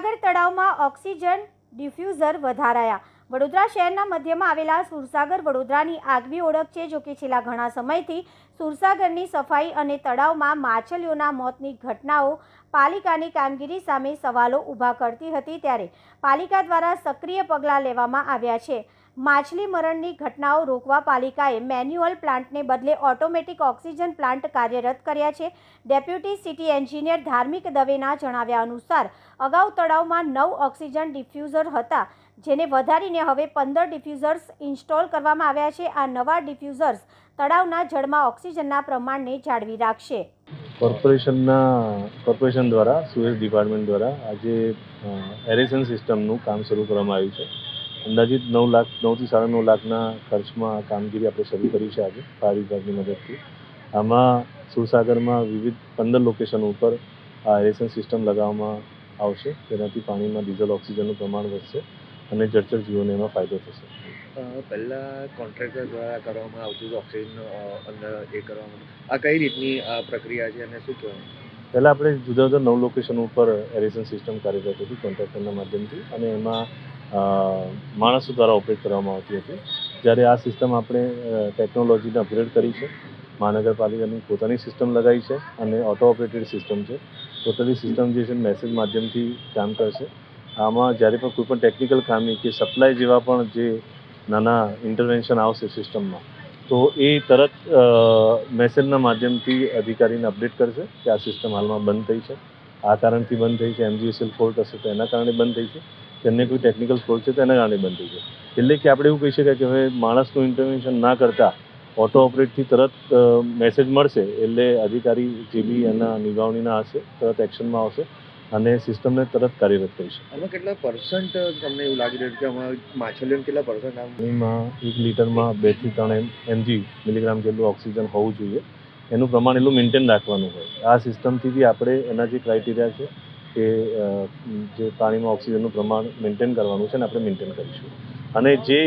સુરસાગર તળાવમાં ઓક્સિજન ડિફ્યુઝર વધારાયા. વડોદરા શહેરના મધ્યમાં આવેલા સુરસાગર વડોદરાની આગવી ઓળખ છે, જો કે છેલ્લા ઘણા સમયથી સુરસાગરની સફાઈ અને તળાવમાં માછલીઓના મોતની ઘટનાઓ પાલિકાની કામગીરી સામે સવાલો ઊભા કરતી હતી ત્યારે પાલિકા દ્વારા સક્રિય પગલાં લેવામાં આવ્યા છે. માછલી મરણની ઘટનાઓ રોકવા પાલિકાએ મેન્યુઅલ પ્લાન્ટને બદલે ઓટોમેટિક ઓક્સિજન પ્લાન્ટ કાર્યરત કર્યા છે. ડેપ્યુટી સિટી એન્જિનિયર ધાર્મિક દવેના જણાવ્યા અનુસાર, અગાઉ તળાવમાં નવ ઓક્સિજન ડિફ્યુઝર હતા, જેને વધારીને હવે પંદર ડિફ્યુઝર્સ ઇન્સ્ટોલ કરવામાં આવ્યા છે. આ નવા ડિફ્યુઝર્સ તળાવના જળમાં ઓક્સિજનના પ્રમાણને જાળવી રાખશે. કોર્પોરેશનના, કોર્પોરેશન દ્વારા સુએઝ ડિપાર્ટમેન્ટ દ્વારા આજે એરેશન સિસ્ટમનું કામ શરૂ કરવામાં આવ્યું છે. અંદાજિત નવ લાખ નવથી સાડા નવ લાખના ખર્ચમાં આ કામગીરી આપણે શરૂ કરી છે આજે ફાયર વિભાગની મદદથી. આમાં સુરસાગરમાં વિવિધ પંદર લોકેશન ઉપર આ એરેશન સિસ્ટમ લગાવવામાં આવશે. જેનાથી પાણીમાં ડીઝલ ઓક્સિજનનું પ્રમાણ વધશે અને જળચર જીવોને એમાં ફાયદો થશે. પહેલાં કોન્ટ્રાક્ટર દ્વારા કરવામાં આવતું ઓક્સિજન અંદર એ કરવામાં આ કઈ રીતની પ્રક્રિયા છે અને શું કહેવાય? પહેલાં આપણે જુદા જુદા નવ લોકેશન ઉપર એરેશન સિસ્ટમ કાર્યરત હતી કોન્ટ્રાક્ટરના માધ્યમથી. અને એમાં માણસો દ્વારા ઓપરેટ કરવામાં આવતી હતી. જ્યારે આ સિસ્ટમ આપણે ટેકનોલોજીને અપગ્રેડ કરી છે, મહાનગરપાલિકાની પોતાની સિસ્ટમ લગાવી છે અને ઓટો ઓપરેટેડ સિસ્ટમ છે. ટોટલી સિસ્ટમ જે છે મેસેજ માધ્યમથી કામ કરશે. આમાં જ્યારે પણ કોઈ પણ ટેકનિકલ ખામી કે સપ્લાય જેવા પણ જે નાના ઇન્ટરવેન્શન આવશે સિસ્ટમમાં તો એ તરત મેસેજના માધ્યમથી અધિકારીને અપડેટ કરશે કે આ સિસ્ટમ હાલમાં બંધ થઈ છે. આ કારણથી બંધ થઈ છે એમજીએસએલ ફોલ્ટ હશે તો એના કારણે બંધ થઈ છે. તેમને કોઈ ટેકનિકલ ફોલ્ટ છે તેના કારણે બંધ થઈ છે. એટલે કે આપણે એવું કહી શકાય કે હવે માણસનું ઇન્ટરવેન્શન ના કરતાં ઓટો ઓપરેટથી તરત મેસેજ મળશે એટલે અધિકારી જે બી એના નિભાવણીના હશે તરત એક્શનમાં આવશે અને સિસ્ટમને તરત કાર્યરત કરીશે આમાં કેટલા પર્સન્ટ તમને એવું લાગી રહ્યું કે આમાં માછલીઓને કેટલા પર્સન્ટ આમ? એક લીટરમાં બેથી ત્રણ એમ એમજી મિલીગ્રામ જેટલું ઓક્સિજન હોવું જોઈએ. એનું પ્રમાણ એટલું મેન્ટેન રાખવાનું હોય. આ સિસ્ટમથી બી આપણે એના જે ક્રાઇટેરિયા છે કે જે પાણીમાં ઓક્સિજનનું પ્રમાણ મેન્ટેન કરવાનું છે ને આપણે મેન્ટેન કરીશું. અને જે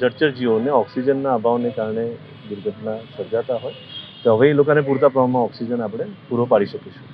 જળચર જીવોને ઓક્સિજનના અભાવને કારણે દુર્ઘટના સર્જાતા હોય, તો હવે એ લોકોને પૂરતા પ્રમાણમાં ઓક્સિજન આપણે પૂરો પાડી શકીશું.